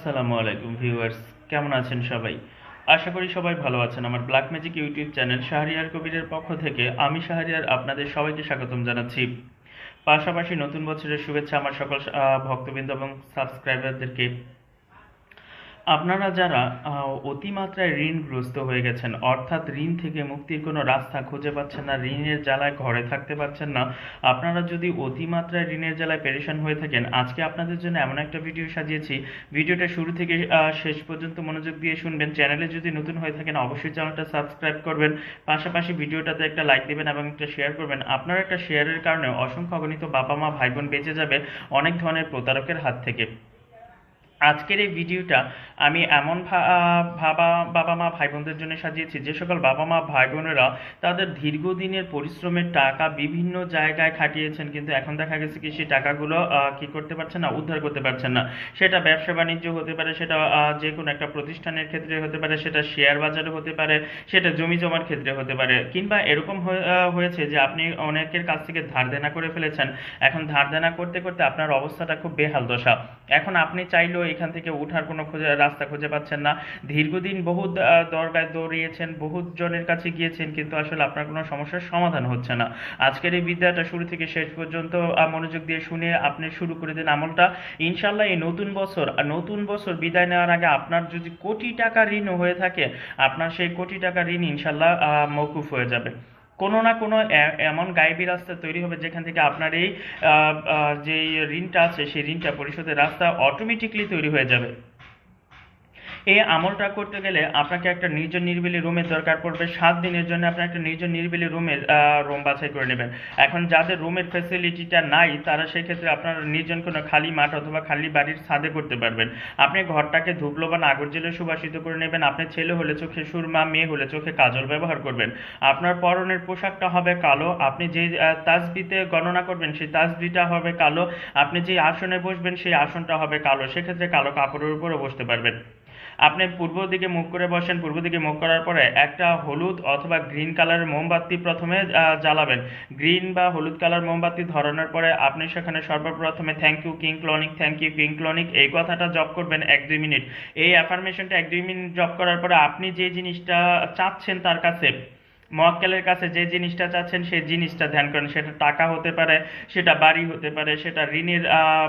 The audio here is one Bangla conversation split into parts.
আসসালামু আলাইকুম, ভিউয়ার্স। কেমন আছেন সবাই? আশা করি সবাই ভালো আছেন। আমার black magic YouTube channel Shahriar কবিরের পক্ষ থেকে আমি শাহরিয়ার আপনাদের সবাইকে স্বাগতম জানাচ্ছি। পাশাপাশি নতুন বছরের শুভেচ্ছা আমার সকল ভক্তবৃন্দ এবং সাবস্ক্রাইবারদেরকে। আপনারা যারা অতিমাত্রায় ঋণগ্রস্ত হয়ে গেছেন, অর্থাৎ ঋণ থেকে মুক্তির কোনো রাস্তা খুঁজে পাচ্ছেন না, ঋণের জ্বালায় ঘরে থাকতে পারছেন না, আপনারা যদি অতিমাত্রায় ঋণের জ্বালায় পেরেশান হয়ে থাকেন, আজকে আপনাদের জন্য এমন একটা ভিডিও সাজিয়েছি। ভিডিওটা শুরু থেকে শেষ পর্যন্ত মনোযোগ দিয়ে শুনবেন। চ্যানেলে যদি নতুন হয়ে থাকেন, অবশ্যই চ্যানেলটা সাবস্ক্রাইব করবেন। পাশাপাশি ভিডিওটাতে একটা লাইক দেবেন এবং একটা শেয়ার করবেন। আপনার একটা শেয়ারের কারণে অসংখ্য অগণিত বাবা মা ভাই বোন বেঁচে যাবে অনেক ধরনের প্রতারকের হাত থেকে। আজকের এই ভিডিওটা আমি এমন ভাবা, বাবা মা ভাই বোনদের জন্য সাজিয়েছি, যে সকল বাবা মা ভাই বোনেরা তাদের দীর্ঘদিনের পরিশ্রমের টাকা বিভিন্ন জায়গায় খাটিয়েছেন, কিন্তু এখন দেখা গেছে কি সেই টাকাগুলো কি করতে পারছেন না, উদ্ধার করতে পারছেন না। সেটা ব্যবসা বাণিজ্য হতে পারে, সেটা যে কোনো একটা প্রতিষ্ঠানের ক্ষেত্রে হতে পারে, সেটা শেয়ার বাজারে হতে পারে, সেটা জমি জমার ক্ষেত্রে হতে পারে। কিংবা এরকম হয়ে- হয়েছে যে আপনি অনেকের কাছ থেকে ধার দেনা করে ফেলেছেন। এখন ধার দেনা করতে করতে আপনার অবস্থাটা খুব বেহাল দশা। এখন আপনি চাইলেও এখান থেকে উঠার কোনো খুঁজে রাস্তা খুঁজে পাচ্ছেন না। দীর্ঘদিন বহু দরগায় দৌড়িয়েছেন বহু জনের কাছে গিয়েছেন কিন্তু আসলে আপনার কোনো সমস্যার সমাধান হচ্ছে না। আজকের এই বিদ্যাটা শুরু থেকে শেষ পর্যন্ত মনোযোগ দিয়ে শুনে আপনি শুরু করে দিন আমলটা। ইনশাল্লাহ এই নতুন বছর নতুন বছর বিদায় নেওয়ার আগে আপনার যদি কোটি টাকা ঋণ হয়ে থাকে আপনার সেই কোটি টাকা ঋণ ইনশাল্লাহ আহ, মওকুফ হয়ে যাবে। কোনো না কোনো এমন গাইবি রাস্তা তৈরি হবে যেখান থেকে আপনার এই যে ঋণটা আছে, সেই ঋণটা পরিশোধের রাস্তা অটোমেটিকলি তৈরি হয়ে যাবে। এই আমলটা করতে গেলে আপনাকে একটা নির্জন নিরিবিলি রুমের দরকার পড়বে। সাত দিনের জন্য আপনি একটা নির্জন নিরিবিলি রুমের রুম বাছাই করে নেবেন। এখন যাদের রুমের ফ্যাসিলিটিটা নাই তারা সেক্ষেত্রে আপনার নির্জন কোনো খালি মাঠ অথবা খালি বাড়ির ছাদে করতে পারবেন। আপনি ঘরটাকে ধুবলো বা নাগর জেলে সুবাসিত করে নেবেন। আপনার ছেলে হলে চোখে সুরমা মেয়ে হলে চোখে কাজল ব্যবহার করবেন। আপনার পরনের পোশাকটা হবে কালো। আপনি যে আহ, তাসবিতে গণনা করবেন সেই তাসবিটা হবে কালো। আপনি যে আসনে বসবেন সেই আসনটা হবে কালো। সেক্ষেত্রে কালো কাপড়ের উপরে বসতে পারবেন। আপনি পূর্ব দিকে মুখ করে বসেন, পূর্ব দিকে মুখ করার পরে একটা হলুদ অথবা গ্রিন কালারের মোমবাতি প্রথমে জ্বালাবেন। গ্রিন বা হলুদ কালার মোমবাতি ধরানোর পরে আপনি সেখানে সর্বপ্রথমে thank you king clinic thank you king clinic এই কথাটা জপ করবেন এক দুই মিনিট। এই অ্যাফার্মেশনটা এক দুই মিনিট জপ করার পরে আপনি যে জিনিসটা চাচ্ছেন তার কাছে মক্কেলের কাছে যে জিনিসটা চাচ্ছেন সেই জিনিসটা ধ্যান করেন। সেটা টাকা হতে পারে সেটা বাড়ি হতে পারে সেটা ঋণের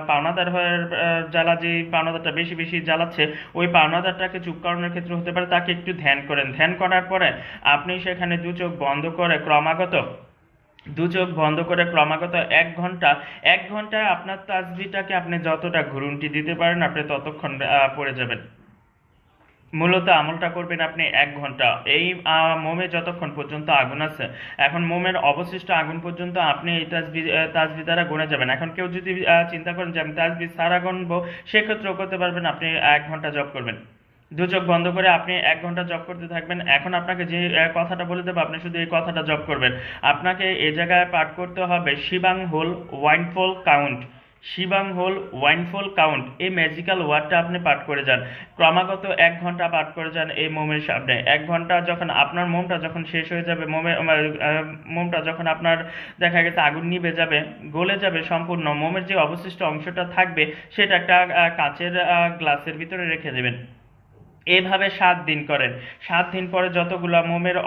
পাওনাদার আহ, জ্বালা যে পাওনাদারটা বেশি বেশি জ্বালাচ্ছে ওই পাওনাদারটাকে চুপ করানোর ক্ষেত্রে হতে পারে তাকে একটু ধ্যান করেন। ধ্যান করার পরে আপনি সেখানে দু চোখ বন্ধ করে ক্রমাগত দু চোখ বন্ধ করে ক্রমাগত এক ঘণ্টা এক ঘন্টায় আপনার তাসবিটাকে আপনি যতটা ঘুরুনটি দিতে পারেন আপনি ততক্ষণ পড়ে যাবেন। মূলত আমলটা করবেন আপনি এক ঘণ্টা। এই মোমে যতক্ষণ পর্যন্ত আগুন আছে, এখন মোমের অবশিষ্ট আগুন পর্যন্ত আপনি এই তাজবি তাজবি দ্বারা গুনে যাবেন। এখন কেউ যদি চিন্তা করেন যে আমি তাজবি সারা গুনবো, সেক্ষেত্রেও করতে পারবেন আপনি এক ঘণ্টা জব করবেন। দু চোখ বন্ধ করে আপনি এক ঘণ্টা জব করতে থাকবেন। এখন আপনাকে যে কথাটা বলে দেবো, আপনি শুধু এই কথাটা জব করবেন। আপনাকে এ জায়গায় পাঠ করতে হবে, শিবাং হোল ওয়াইনফল কাউন্ট। শিবাং হোল, ওয়াইনফল কাউন্ট, এই ম্যাজিক্যাল ওয়ার্ডটা আপনি পাঠ করে যান। ক্রমাগত এক ঘণ্টা পাঠ করে যান এই মোমের সামনে। এক ঘণ্টা যখন আপনার মোমটা যখন শেষ হয়ে যাবে, মোমে মোমটা যখন আপনার দেখা গেছে আগুন নিভে যাবে, গলে যাবে সম্পূর্ণ, মোমের যে অবশিষ্ট অংশটা থাকবে, সেটা একটা কাচের গ্লাসের ভিতরে রেখে দেবেন। এভাবে সাত দিন করেন। সাত দিন পরে যতগুলো মোমের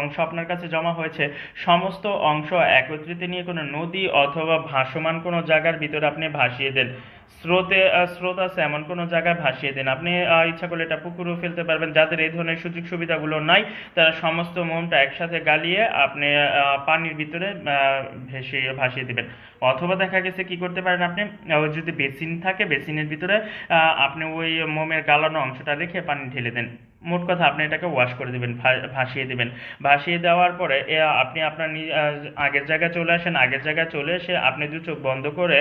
অংশ আপনার কাছে জমা হয়েছে, সমস্ত অংশ একত্রিত নিয়ে কোনো নদী অথবা ভাসমান কোনো জায়গার ভিতরে আপনি ভাসিয়ে দেন। স্রোতে স্রোত আছে, এমন কোনো জায়গায় ভাসিয়ে দিন। আপনি ইচ্ছা করলে এটা পুকুরেও ফেলতে পারবেন। যাদের এই ধরনের সুযোগ সুবিধাগুলো নাই, তারা সমস্ত মোমটা একসাথে গালিয়ে আপনি পানির ভিতরে ভেসিয়ে ভাসিয়ে দেবেন। অথবা দেখা গেছে কি করতে পারেন আপনি? যদি বেসিন থাকে, বেসিনের ভিতরে আপনি ওই মোমের গালানো অংশটা রেখে পানি ঢেলে দেন। মোট কথা আপনি এটাকে ওয়াশ করে দিবেন ভাসিয়ে দিবেন। ভাসিয়ে দেওয়ার পরে আপনি আপনার আগের জায়গায় চলে আসেন, আগের জায়গায় চলে এসে আপনি দু চোখ বন্ধ করে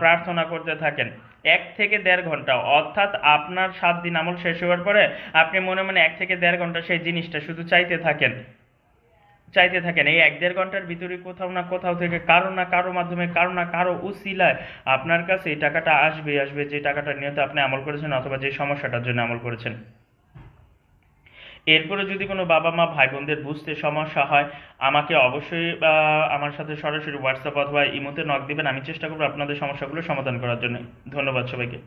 প্রার্থনা করতে থাকেন। এক থেকে দেড় ঘণ্টা, অর্থাৎ আপনার সাত দিন আমল শেষ হওয়ার পরে আপনি মনে মনে এক থেকে দেড় ঘণ্টা সেই জিনিসটা শুধু চাইতে থাকেন। চাইতে থাকেন। এই এক দেড় ঘণ্টার ভিতরে কোথাও না কোথাও থেকে কারও না কারও মাধ্যমে, কারও না কারও উসিলায় আপনার কাছে এই টাকাটা আসবে আসবে, যে টাকাটা নিয়ত আপনি আমল করেছেন অথবা যে সমস্যাটার জন্য আমল করেছেন। এরপরে যদি কোনো বাবা মা ভাই বোনদের বুঝতে সমস্যা হয়, আমাকে অবশ্যই আমার সাথে সরাসরি হোয়াটসঅ্যাপ অথবা ইমোতে নক দিবেন। আমি চেষ্টা করব আপনাদের সমস্যাগুলো সমাধান করার জন্য। ধন্যবাদ সবাইকে।